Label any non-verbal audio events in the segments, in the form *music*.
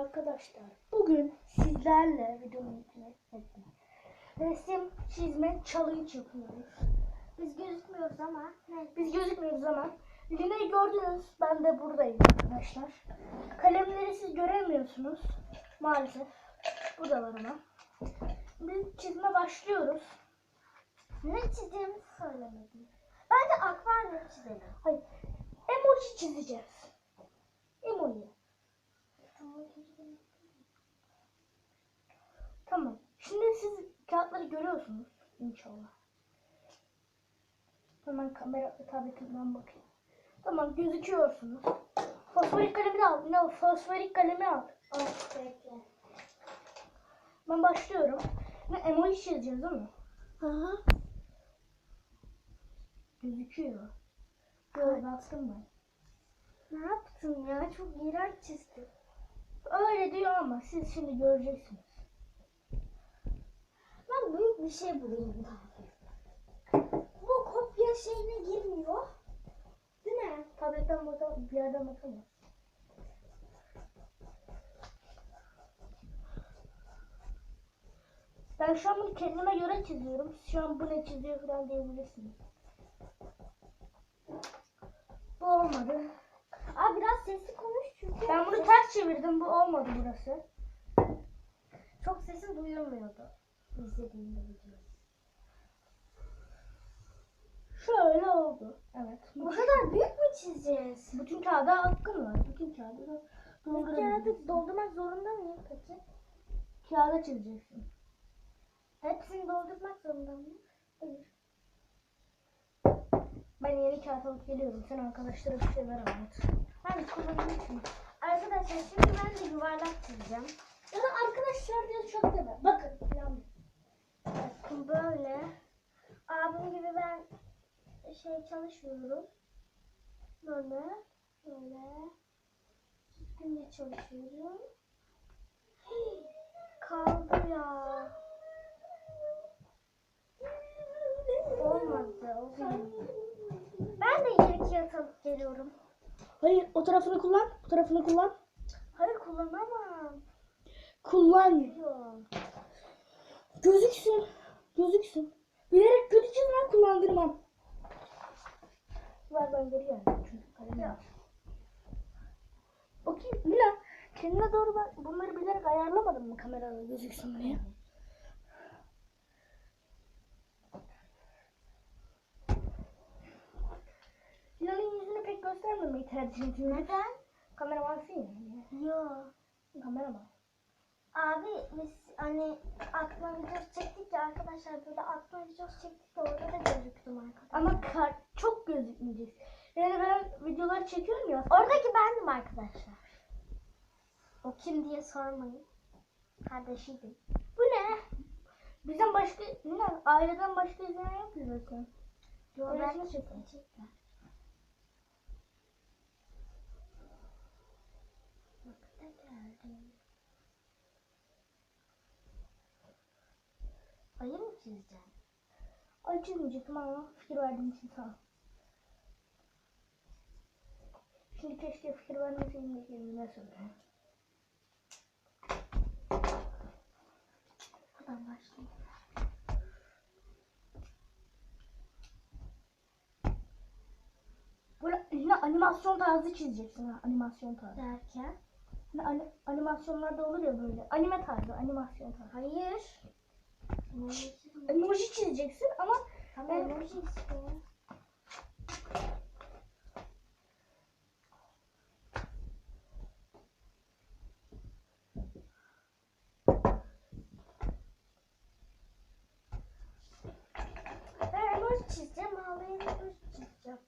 Arkadaşlar bugün sizlerle içine ettim. Resim çizme challenge yapıyoruz. Biz gözükmüyoruz ama? Biz gözükmüyoruz ama Lina'yı gördünüz. Ben de buradayım arkadaşlar. Kalemleri siz göremiyorsunuz. Maalesef. Burada var ama. Biz çizme başlıyoruz. Ne çizeceğimizi söylemedim. Bence akvaryum çizelim. Hayır. Emoji çizeceğiz. Emoji. Tamam. Şimdi siz kağıtları görüyorsunuz inşallah. Hemen kamera tabletimden bakayım. Tamam gözüküyorsunuz. Fosforik kalemi al. Ne fosforik kalemi al. Al. Ben başlıyorum. Ne emoji çizeceğiz değil mi? Hı hı. Gözüküyor. Baktım ben. Ne yaptın ya? Çok iğrenç çizdin. Öyle ama siz şimdi göreceksiniz. Ben büyük bir şey bulayım. Bu kopya şeyine girmiyor. Değil mi? Tabletten bakalım, bir yerden bakalım. Ben şu an bunu kendime göre çiziyorum. Şu an bu ne çiziyor falan diyebilirsiniz. Bu olmadı. Aa biraz sesli konuş çünkü. Ben bunu ters çevirdim. Bu olmadı burası. Çok sesin duyulmuyordu. İzlediğimde videoyu. Şöyle oldu. Evet. Bu kadar büyük mü çizeceğiz? Bütün kağıda hakkın var. Bütün kağıdı da doldurabilirsin. kağıdı doldurmak zorunda mıyım peki? Kağıda çizeceksin. Hepsini doldurmak zorunda mıyım? Hayır. Ben yeni kağıt geliyorum. Sen arkadaşlara bir şeyler anlat. Ben kullanmışım. Arkadaşlar şimdi ben de yuvarlak çizeceğim. Ya da arkadaşlar diye çok deme. Bakın. Bakın böyle. Abim gibi ben şey çalışmıyorum. Böyle. Böyle. Düzgünce çalışıyorum. Hii, Kaldı ya. Olmadı. Olmadı. Ben de kağıt alıp geliyorum. Hayır o tarafını kullan. Bu tarafını kullan. Hayır kullanamam. Kullan. Gözüksün. Gözüksün. Bilerek kötü çizmen kullandırmam. Ver ben geri geldim çünkü Yok. var. Bakayım Mila kendine doğru ben bunları bilerek ayarlamadın mı kamerada gözüksün diye? Mila'nın yüzünü pek göstermemeyi tercih ettim. Neden? Kameramansın ya. yani. Yok. Kameraman. Abi biz hani atma videosu çektik ya arkadaşlar böyle atma videosu çektik de orada da gözüktüm arkadaşlar. Ama kar çok gözükmeyecek. Yani ben videolar çekiyorum ya. Oradaki bendim arkadaşlar. O kim diye sormayın. Kardeşiydim. Bu ne? Bizden başka, ne? Aileden başka izleyen yok ki zaten. Yo, çekin. çekecekler. Bak da geldim. Çizeceksin? Ay çizmeyecektim ama fikir verdiğin için sağ ol. Şimdi keşke fikir vermeseydim de kendime söyleyeyim. Buradan başlayayım. Böyle yine animasyon tarzı çizeceksin ha. Animasyon tarzı. Derken? Hani ani- animasyonlarda olur ya böyle. Anime tarzı, animasyon tarzı. Hayır. Emoji çizeceksin ama Tamam Ben- emoji istiyorum. Ben emoji çizeceğim, ağlayan emoji çizeceğim.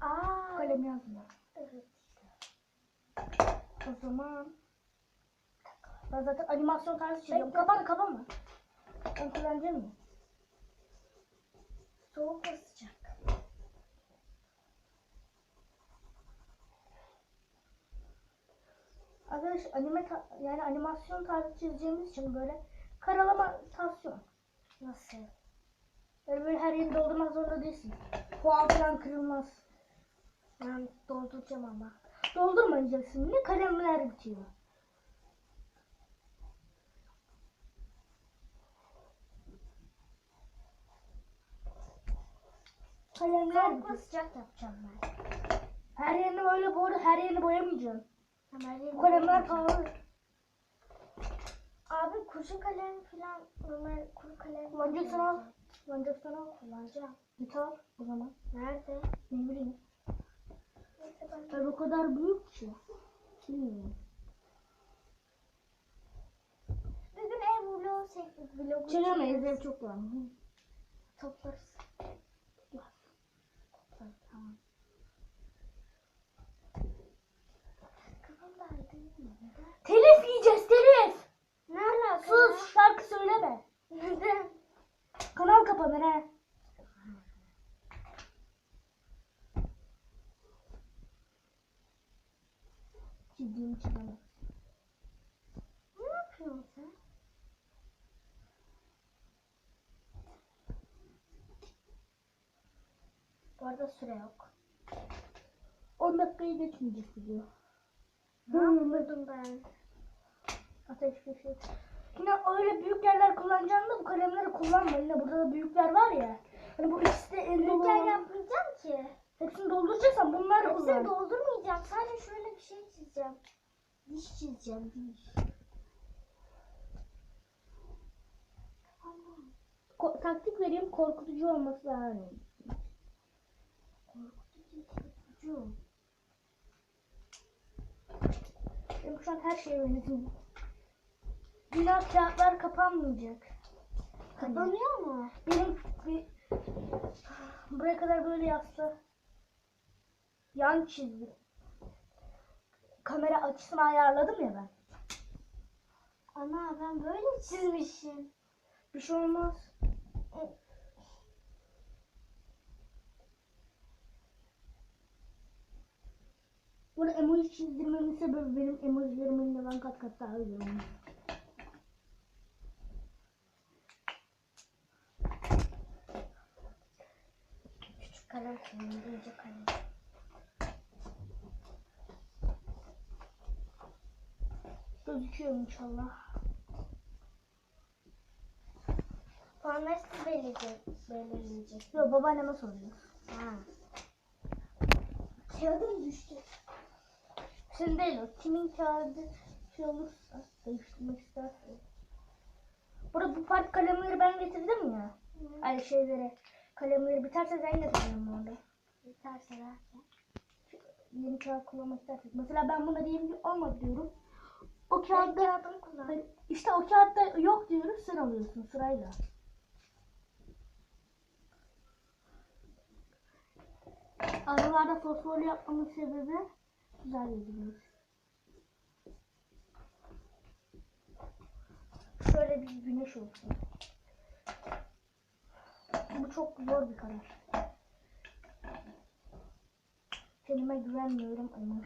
Aa, kalem yazmıyor. evet. O zaman ben zaten animasyon tarzı çiziyorum. Bekle. Kapan kapanma. Ben kullanacağım mı? Soğuk mu sıcak? Arkadaş anime yani animasyon tarzı çizeceğimiz için böyle karalama tasyon. Nasıl? Böyle, böyle her yeri doldurmak zorunda değilsin. Puan falan kırılmaz. Ben dolduracağım ama. Doldurmayacaksın. Niye kalemler bitiyor? Kalemler bitiyor. sıcak yapacağım ben. Her yerini böyle arada her yerini boyamayacaksın. Hemen Bu kalemler pahalı. Abi kurşun kalem falan normal kuru kalem. Kullanacaksın al. Kullanacaksın al. Kullanacağım. Git al o zaman. Nerede? Ne bileyim. Neyse ben Tabii o kadar büyük ki. Bilmiyorum. Bir gün ev vlogu çektik. Vlogu Çekemeyiz ev çok var. Toplarız tamam. Kafam da aydın mı? Neden? Telif yiyeceğiz telif. Ne alaka? Sus şarkı söyleme. Neden? Kanal kapanır ha. Çizdiğim çizemem. Ne yapıyorsun sen? Bu arada süre yok. 10 dakikayı geçmeyecek video. Ne yapıyordum ben? Ateş fişi. Yine öyle büyük yerler kullanacağını da bu kalemleri kullanma. Yine burada da büyükler var ya. Hani bu ikisi de en dolu Büyükler olan- yapmayacağım ki. Hepsini dolduracaksan bunları Hepsini kullan. doldurmayacağım. Sadece şöyle bir şey çizeceğim. Diş çizeceğim. Diş. Tamam. Ko- taktik vereyim korkutucu olması önemli. Korkutucu korkutucu. Benim şu an her şeye benziyor. Dünya kağıtlar kapanmayacak. Hani Kapanıyor mu? benim bir buraya kadar böyle yazsa yan çizdim. Kamera açısını ayarladım ya ben. Ana ben böyle çizmişim. Bir şey olmaz. Burada emoji çizdirmemin sebebi benim emojilerimin de ben kat kat daha güzel olmuş. Küçük kalem kullanıyorum. Büyücü kalem. Gözüküyor inşallah. Puanları siz belirleyecek. belirleyecek. Yok babaanneme soruyor. Ha. Kağıdım düştü. Senin değil o. Kimin kağıdı şey olursa değiştirmek isterse. Burada bu part kalemleri ben getirdim ya. Ay şeyleri. Kalemleri biterse sen getireceğim orada. Biterse derken. Yeni kağıt kullanmak istersek. Mesela ben buna diyelim ki olmadı diyorum. O Ben kağıtta kağıdımı kullan. İşte o kağıtta yok diyoruz sen alıyorsun sırayla. Aralarda fosforlu yapmamın sebebi güzel yazılıyor. Şöyle bir güneş olsun. Bu çok zor bir karar. Kendime güvenmiyorum ama.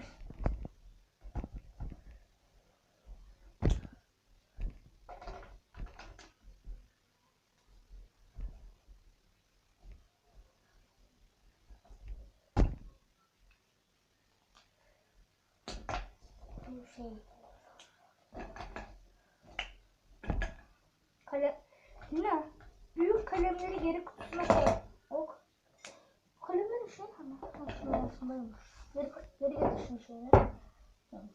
Bu şey. Kalem... Yine büyük kalemleri geri kutusuna koy. Ok. Kalemleri şey ama. Bak şunun altındaymış. Geri, geri getir şunu şöyle. Tamam.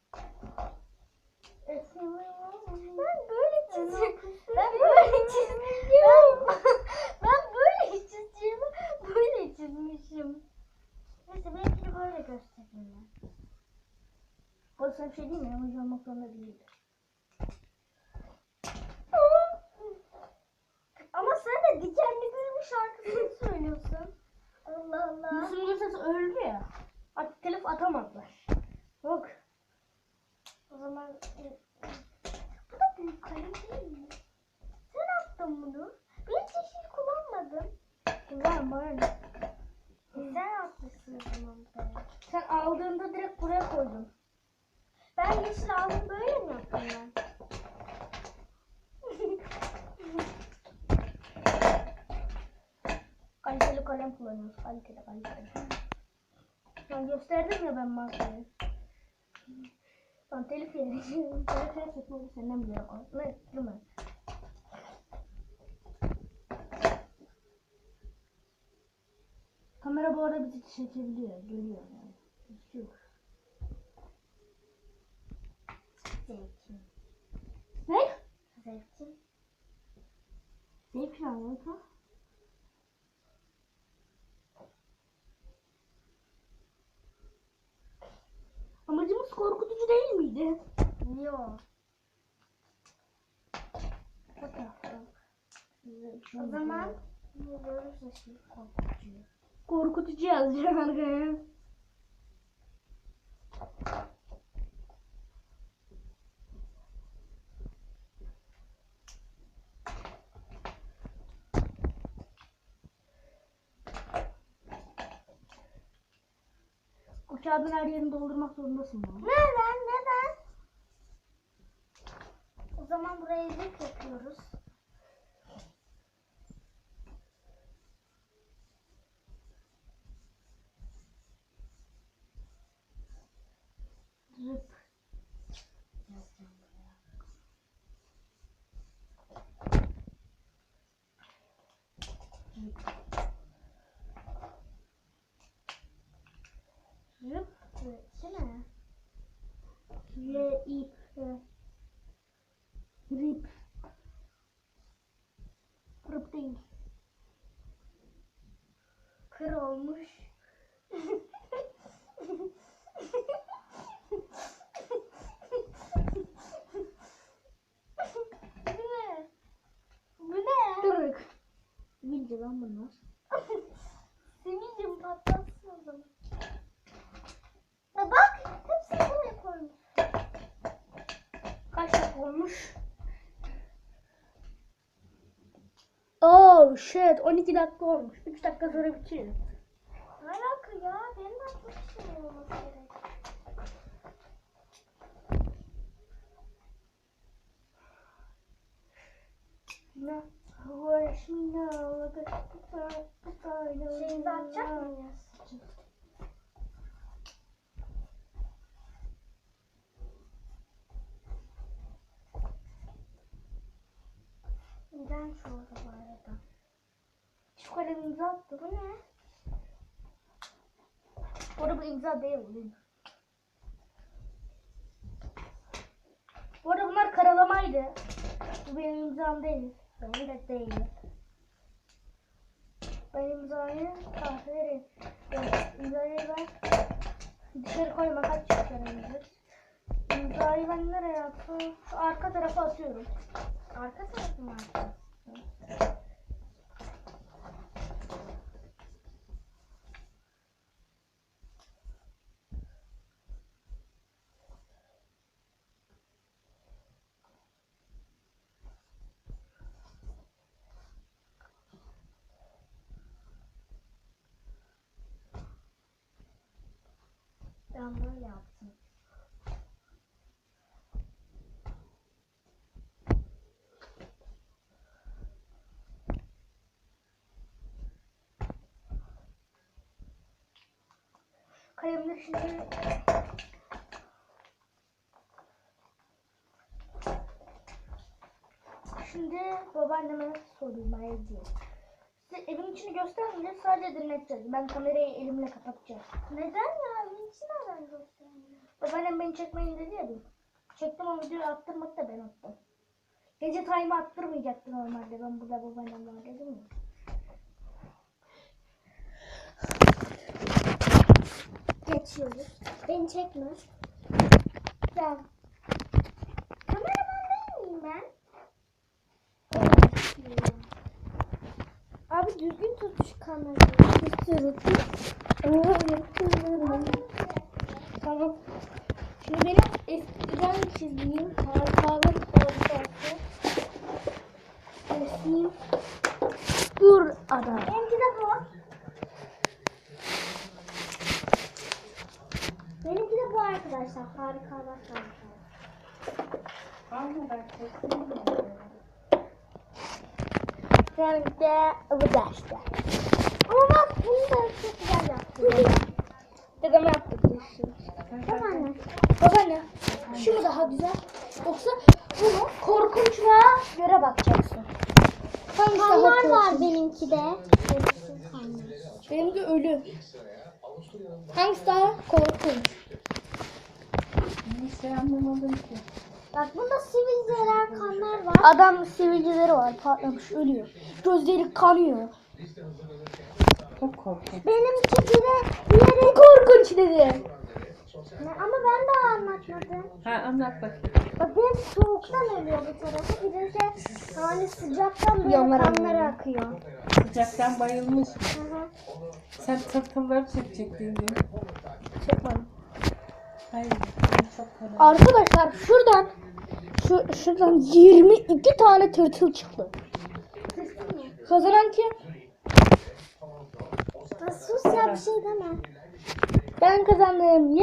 Ben böyle çizeceğim. Ben böyle çizmişim. ben böyle çizeceğim. Böyle çizmişim. Neyse benimkini böyle göstereyim. Arada sana bir şey diyeyim mi? Emoji olmak zorunda değil. Ama sen de dikenli gülümün şarkısını *laughs* söylüyorsun. Allah Allah. Müslüm Gürses öldü ya. Artık telif atamazlar. Yok. O zaman e, bu da büyük kalem değil mi? Sen attın bunu. Ben hiç yeşil kullanmadım. Güzel bana? E, sen atmışsın o zaman. Sen aldığında direkt buraya koydun. Ben yeşil aldım böyle mi yaptım ben? Kaliteli kalem kullanıyoruz. Kaliteli kaliteli. Ben gösterdim ya ben mantayı. Ben telif yerim. Telif bunu senden bile yok. Ne? Değil mi? Kamera bu arada bizi çekebiliyor. Görüyor yani. Hiç şey yok. Zevkim. Ne? Zevk ne alaka? Amacımız korkutucu değil miydi? Yok. O zaman ne görürse şey korkutucu. Korkutucu yazacağım arkaya. *laughs* kağıdın her yerini doldurmak zorundasın bunu. Neden? Neden? O zaman buraya zek yapıyoruz. Zıp. Zıp. Zevksene. R ip. Rip. Rip değil. Kır olmuş. Bu ne? Bu ne? Kırık. Bildi lan bunlar. Sevincim patlatsın o zaman. Ya bak hepsini buraya koymuş. Kaç dakika olmuş? Oh shit 12 dakika olmuş. 3 dakika sonra bitiyor. Ne alaka ya? Benim de atmak için olması gerek. No, wish me now, look at the fire, the fire. Şeyimizi atacak mıyız? İğrenç oldu bu arada. Kalemi imza attı. Bu ne? Bu arada bu imza değil. Bu arada bunlar karalamaydı. Bu benim imzam değil. Benim de değil. Ben imzayı kahverengi. İmzayı ben dışarı koyma kaç çıkarabiliriz. İmzayı ben nereye attım? Arka tarafa atıyorum. Arka tarafı mı atacağız? Böyle yaptım. Kalemleri şimdi Şimdi babaanneme sorayım diye. Size evin içini göstermeyeceğiz sadece dinleteceğiz. Ben kamerayı elimle kapatacağım. Neden ya? Benim için neden göstermiyor? Babaannem beni çekmeyin dedi ya. Çektim o videoyu attırmadı da ben attım. Gece time'ı attırmayacaktı normalde ben burada babaannem var dedim ya. Geçiyoruz. Beni çekme. Tamam. Kameraman değil miyim ben? Abi düzgün tut şu kamerayı. Tutuyorum. Tamam. Şimdi benim eskiden çizdiğim harikalar harikası resim burada. Benimki de bu. Benimki de bu arkadaşlar. Harika arkadaşlar. Sen de bu derste. Ama bak bunu da çok güzel yaptım. Dedeme yaptırmışsın. Babaanne. Babaanne şu mu daha güzel? Yoksa bu mu? Korkunçluğa göre bakacaksın. Kanlar var benimki de. Benim de ölü. Hangisi daha korkunç? Neyse anlamadım ki. Bak bunda sivilceler kanlar var. Adam sivilceleri var patlamış ölüyor. Gözleri kanıyor. Çok korkunç. Benimki biri diğeri. Bu korkunç dedi. Ama ben daha anlatmadım. Ha anlat bakayım. Bak benim soğuktan ölüyor bu tarafı. Bir de yani sıcaktan böyle Yanlara kanları akıyor. Sıcaktan bayılmış. Hı hı. Sen tırtılları çekecektin dün. Çekmedim. Hayır. Çok kolay. Arkadaşlar şuradan şu şuradan 22 tane tırtıl çıktı. Kazanan kim? Ha, sus ya bir şey deme. Ben kazandım. Yes.